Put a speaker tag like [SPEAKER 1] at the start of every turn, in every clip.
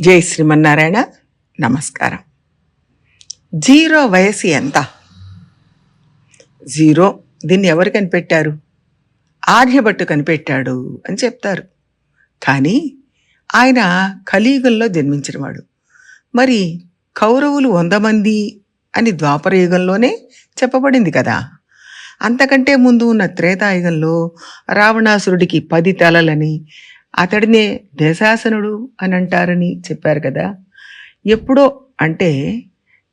[SPEAKER 1] జై శ్రీమన్నారాయణ. నమస్కారం. జీరో వయసు ఎంత? జీరో. దీన్ని ఎవరు కనిపెట్టారు? ఆర్యభట్టు కనిపెట్టాడు అని చెప్తారు. కానీ ఆయన కలియుగంలో జన్మించినవాడు మరి కౌరవులు వంద మంది అని ద్వాపరయుగంలోనే చెప్పబడింది కదా. అంతకంటే ముందు ఉన్న త్రేతాయుగంలో రావణాసురుడికి పది తలలని అతడినే దేశాసనుడు అని అంటారని చెప్పారు కదా. ఎప్పుడో అంటే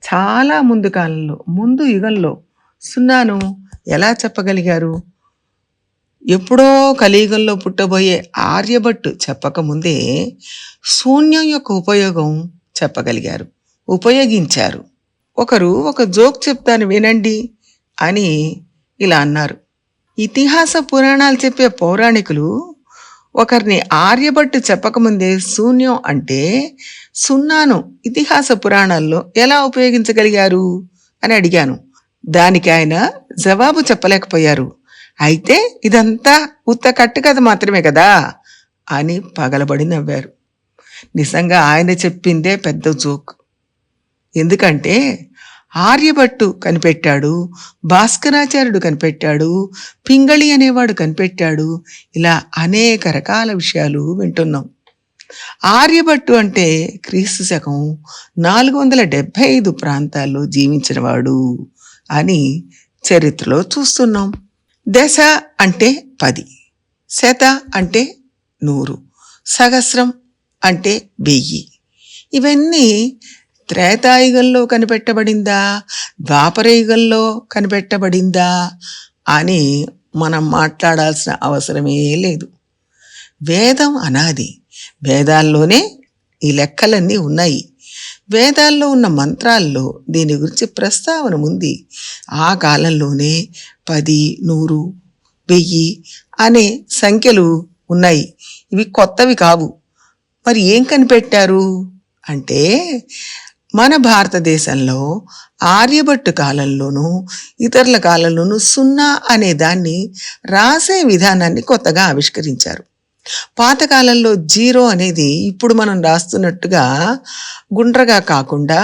[SPEAKER 1] చాలా ముందు కాలంలో ముందు యుగంలో సున్నాను ఎలా చెప్పగలిగారు? ఎప్పుడో కలియుగంలో పుట్టబోయే ఆర్యభట్టు చెప్పకముందే శూన్యం యొక్క ఉపయోగం చెప్పగలిగారు ఉపయోగించారు. ఒకరు ఒక జోక్ చెప్తాను వినండి అని ఇలా అన్నారు. ఇతిహాస పురాణాలు చెప్పే పౌరాణికులు ఒకరిని ఆర్యభట్టు చెప్పకముందే శూన్యం అంటే సున్నాను ఇతిహాస పురాణాల్లో ఎలా ఉపయోగించగలిగారు? అని అడిగాను. దానికి ఆయన జవాబు చెప్పలేకపోయారు. అయితే ఇదంతా ఉత్త కట్టుకథ మాత్రమే కదా? అని పగలబడి నవ్వారు. నిజంగా ఆయన చెప్పిందే పెద్ద జోక్. ఎందుకంటే ఆర్యభట్టు కనిపెట్టాడు భాస్కరాచార్యుడు కనిపెట్టాడు పింగళి అనేవాడు కనిపెట్టాడు. ఇలా అనేక రకాల విషయాలు వింటున్నాం. ఆర్యభట్టు అంటే క్రీస్తు శకం నాలుగు వందల డెబ్భై ఐదు ప్రాంతాల్లో జీవించినవాడు అని చరిత్రలో చూస్తున్నాం. దశ అంటే పది శత అంటే నూరు సహస్రం అంటే వెయ్యి. ఇవన్నీ త్రేతాయుగంలో కనిపెట్టబడిందా? ద్వాపరయుగంలో కనిపెట్టబడిందా? అని మనం మాట్లాడాల్సిన అవసరమే లేదు. వేదం అనాది. వేదాల్లోనే ఈ లెక్కలన్నీ ఉన్నాయి. వేదాల్లో ఉన్న మంత్రాల్లో దీని గురించి ప్రస్తావన ఉంది. ఆ కాలంలోనే పది నూరు వెయ్యి అనే సంఖ్యలు ఉన్నాయి. ఇవి కొత్తవి కావు. మరి ఏం కనిపెట్టారు? అంటే మన భారతదేశంలో ఆర్యభట్టు కాలంలోనూ ఇతరుల కాలంలోనూ సున్నా అనే దాన్ని రాసే విధానాన్ని కొత్తగా ఆవిష్కరించారు. పాతకాలంలో జీరో అనేది ఇప్పుడు మనం రాస్తున్నట్టుగా గుండ్రగా కాకుండా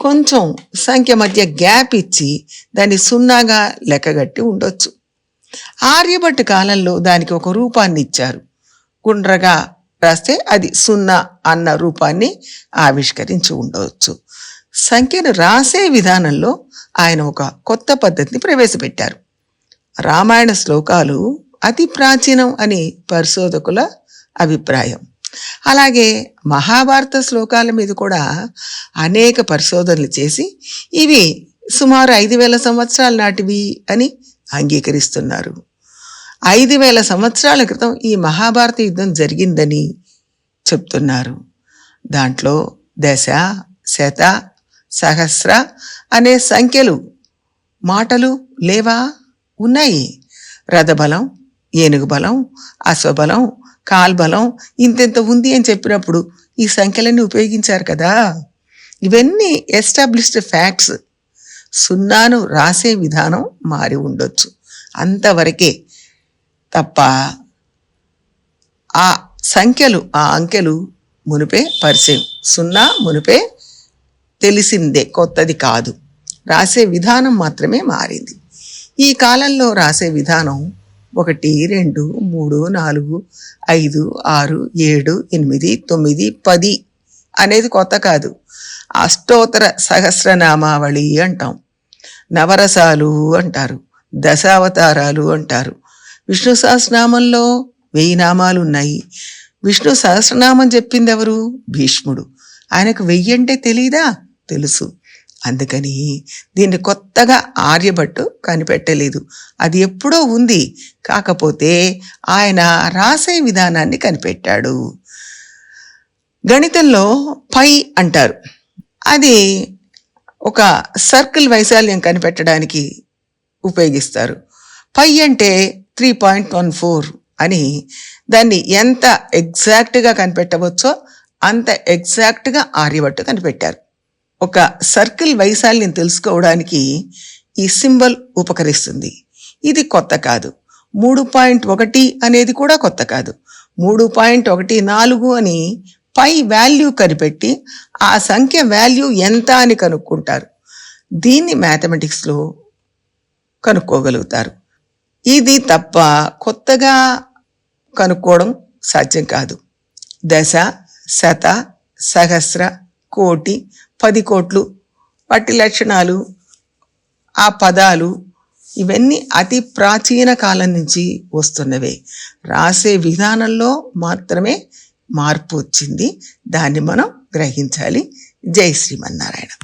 [SPEAKER 1] కొంచెం సంఖ్య మధ్య గ్యాప్ ఇచ్చి దాన్ని సున్నాగా లెక్కగట్టి ఉండొచ్చు. ఆర్యభట్టు కాలంలో దానికి ఒక రూపాన్ని ఇచ్చారు. గుండ్రగా రాస్తే అది సున్నా అన్న రూపాన్ని ఆవిష్కరించి ఉండవచ్చు. సంఖ్యను రాసే విధానంలో ఆయన ఒక కొత్త పద్ధతిని ప్రవేశపెట్టారు. రామాయణ శ్లోకాలు అతి ప్రాచీనం అని పరిశోధకుల అభిప్రాయం. అలాగే మహాభారత శ్లోకాల మీద కూడా అనేక పరిశోధనలు చేసి ఇవి సుమారు ఐదు వేల సంవత్సరాల నాటివి అని అంగీకరిస్తున్నారు. ఐదు వేల సంవత్సరాల క్రితం ఈ మహాభారత యుద్ధం జరిగిందని చెప్తున్నారు. దాంట్లో దశ శత సహస్ర అనే సంఖ్యలు మాటలు లేవా? ఉన్నాయి. రథబలం ఏనుగు బలం అశ్వబలం కాల్బలం ఇంతెంత ఉంది అని చెప్పినప్పుడు ఈ సంఖ్యలన్నీ ఉపయోగించారు కదా. ఇవన్నీ ఎస్టాబ్లిష్డ్ ఫ్యాక్ట్స్. సున్నాను రాసే విధానం మారి ఉండొచ్చు. అంతవరకే తప్ప ఆ సంఖ్యలు ఆ అంకెలు మునిపే పరిచయం. సున్నా మునిపే తెలిసిందే కొత్తది కాదు. రాసే విధానం మాత్రమే మారింది. ఈ కాలంలో రాసే విధానం ఒకటి రెండు మూడు నాలుగు ఐదు ఆరు ఏడు ఎనిమిది తొమ్మిది పది అనేది కొత్త కాదు. అష్టోత్తర సహస్రనామావళి అంటాం. నవరసాలు అంటారు. దశావతారాలు అంటారు. విష్ణు సహస్రనామంలో వెయ్యి నామాలు ఉన్నాయి విష్ణు సహస్రనామం చెప్పింది ఎవరు భీష్ముడు. ఆయనకు వెయ్యి అంటే తెలియదా తెలుసు. అందుకని దీన్ని కొత్తగా ఆర్యభట్టు కనిపెట్టలేదు. అది ఎప్పుడో ఉంది. కాకపోతే ఆయన రాసే విధానాన్ని కనిపెట్టాడు. గణితంలో పై అంటారు. అది ఒక సర్కిల్ వైశాల్యం కనిపెట్టడానికి ఉపయోగిస్తారు. పై అంటే త్రీ పాయింట్ వన్ ఫోర్ అని దాన్ని ఎంత ఎగ్జాక్ట్గా కనిపెట్టవచ్చో అంత ఎగ్జాక్ట్గా ఆర్యభట్టు కనిపెట్టారు. ఒక సర్కిల్ వైశాల్యం తెలుసుకోవడానికి ఈ సింబల్ ఉపకరిస్తుంది. ఇది కొత్త కాదు. మూడు పాయింట్ ఒకటి అనేది కూడా కొత్త కాదు. మూడు పాయింట్ ఒకటి నాలుగు అని పై వాల్యూ కనిపెట్టి ఆ సంఖ్య వాల్యూ ఎంత అని కనుక్కుంటారు. దీన్ని మ్యాథమెటిక్స్లో కనుక్కోగలుగుతారు. ఇది తప్ప కొత్తగా కనుక్కోవడం సాధ్యం కాదు. దశ శత సహస్ర కోటి పది కోట్లు వాటి లక్షణాలు ఆ పదాలు ఇవన్నీ అతి ప్రాచీన కాలం నుంచి వస్తున్నవే. రాసే విధానంలో మాత్రమే మార్పు వచ్చింది. దాన్ని మనం గ్రహించాలి. జై శ్రీమన్నారాయణ.